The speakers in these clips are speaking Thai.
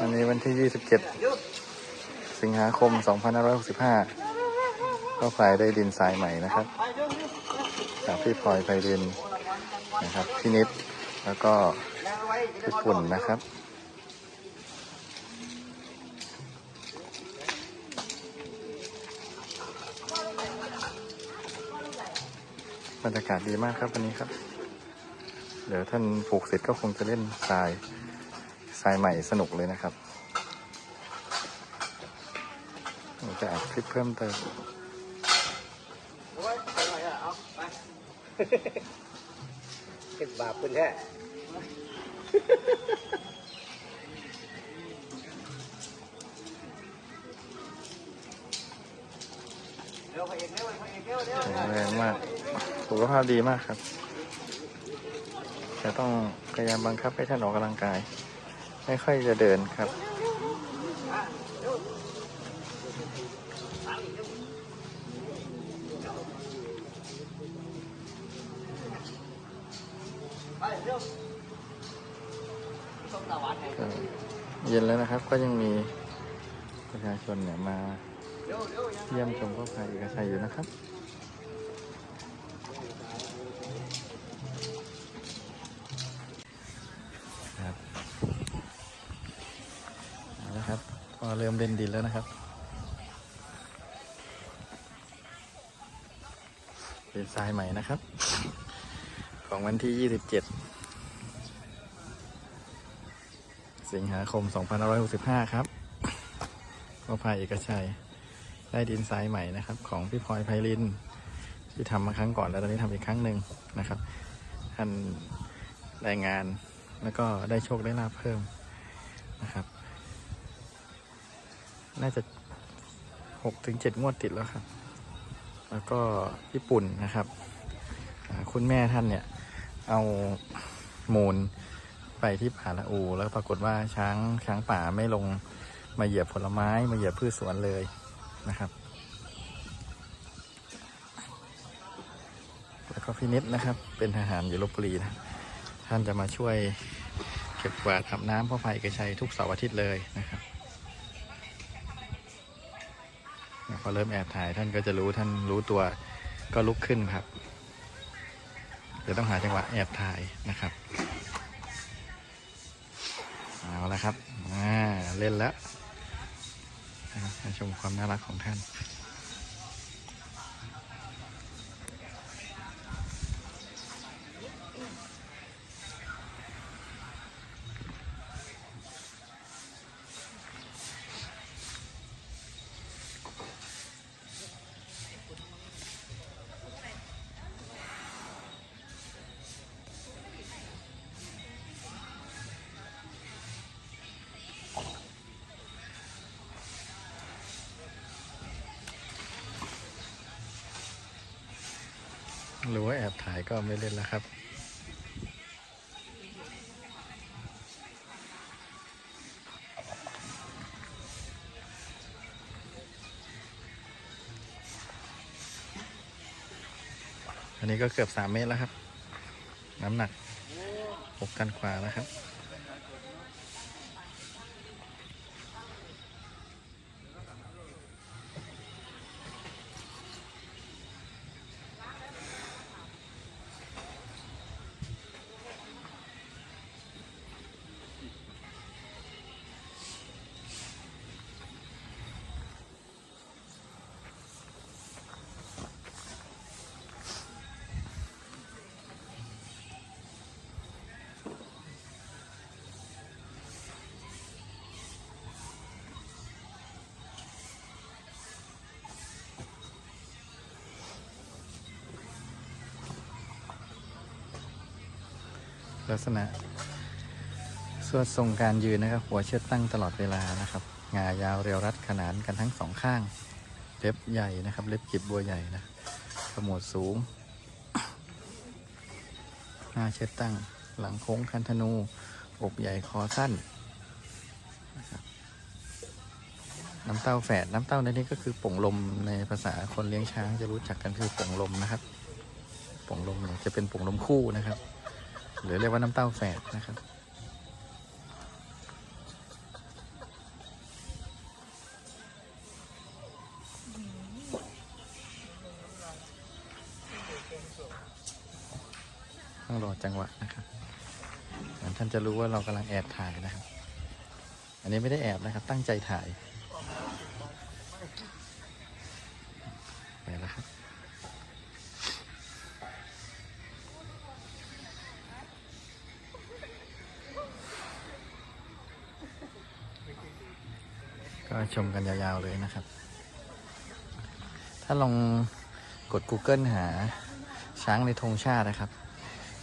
อันนี้วันที่ 27 สิงหาคม 2565 ก็ฝ่ายได้ดินทรายใหม่นะครับ จากพี่พลอยไพรินนะครับ พี่นิด แล้วก็พี่ปุ่นนะครับบรรยากาศดีมากครับวันนี้ครับ เดี๋ยวท่านปลูกเสร็จก็คงจะเล่นทราย ทรายใหม่สนุกเลยนะครับเดี๋ยวจะอัดคลิปเพิ่มเติมเป็นบาปคุณแท้แข็งแรงมากสุขภาพดีมากครับแต่ต้องพยายามบังคับให้ท่านออกกำลังกาย ไม่ค่อยจะเดินครับ เย็นแล้วนะครับก็ยังมีประชาชนเนี่ยมา เยี่ยมชมพ่อพายเอกชัยอยู่นะครับ เริ่มเล่นดินแล้วนะครับ เป็นทรายใหม่นะครับ ของวันที่ 27 สิงหาคม 2565 ครับพ่อพายเอกชัย ได้ดินทรายใหม่นะครับ ของพี่พลอยไพลิน ที่ทำมาครั้งก่อนแล้วตอนนี้ทำอีกครั้งหนึ่งนะครับ ท่านรายงานแล้วก็ได้โชคได้ลาภเพิ่มนะครับ น่าจะหกถึงเจ็ดงวดติดแล้วครับ แล้วก็ญี่ปุ่นนะครับ คุณแม่ท่านเนี่ย เอามูลไปที่ป่าละอู แล้วปรากฏว่าช้างช้างป่าไม่ลงมาเหยียบผลไม้ มาเหยียบพืชสวนเลยนะครับ แล้วก็พี่นิดนะครับ เป็นทหารอยู่ลบบุรีนะ ท่านจะมาช่วยเก็บกวาดอาบน้ำพ่อพายเอกชัยทุกเสาร์อาทิตย์เลยนะครับ พอเริ่มแอบถ่ายท่านก็จะรู้ท่านรู้ตัวก็ลุกขึ้นครับเดี๋ยวต้องหาจังหวะแอบถ่ายนะครับเอาละครับอ่าเล่นแล้วมาชมความน่ารักของท่าน หรือว่าแอบถ่ายก็ไม่เล่นแล้วครับอันนี้ก็เกือบสามเมตรแล้วครับ น้ำหนักหกตันกว่าแล้วครับ ลักษณะสวดทรงการยืนนะครับ หัวเชือดตั้งตลอดเวลานะครับ งายาวเรียวรัดขนานกันทั้งสองข้าง เล็บใหญ่นะครับ เล็บกีบบัวใหญ่นะขมวดสูง หน้าเชือดตั้ง หลังโค้งคันธนู อกใหญ่คอสั้น น้ำเต้าแฝด น้ำเต้าในนี้ก็คือป่งลมในภาษาคนเลี้ยงช้างจะรู้จักกันคือป่งลมนะครับ ป่งลมเนี่ยจะเป็นป่งลมคู่นะครับ หรือเรียกว่าน้ำเต้าแฝดนะครับ ต้องรอจังหวะนะครับท่านจะรู้ว่าเรากำลังแอบถ่ายนะครับ อันนี้ไม่ได้แอบนะครับ ตั้งใจถ่าย ก็ชมกันยาวๆเลยนะครับ ถ้าลองกด Google หาช้างในธงชาตินะครับ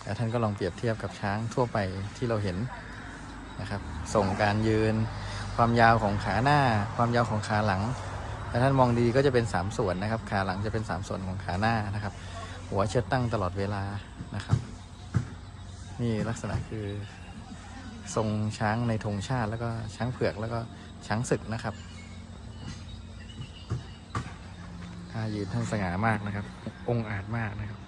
แล้วท่านก็ลองเปรียบเทียบกับช้างทั่วไปที่เราเห็นนะครับ ส่งการยืน ความยาวของขาหน้า ความยาวของขาหลัง ถ้าท่านมองดีก็จะเป็น 3 ส่วนนะครับ ขาหลังจะเป็น 3 ส่วนของขาหน้านะครับ หัวเชิดตั้งตลอดเวลานะครับ นี่ลักษณะคือทรงช้างในธงชาติแล้วก็ช้างเผือกแล้วก็ ช้างศึกนะครับท่ายืนท่านสง่ามากนะครับ องค์อาจมากนะครับ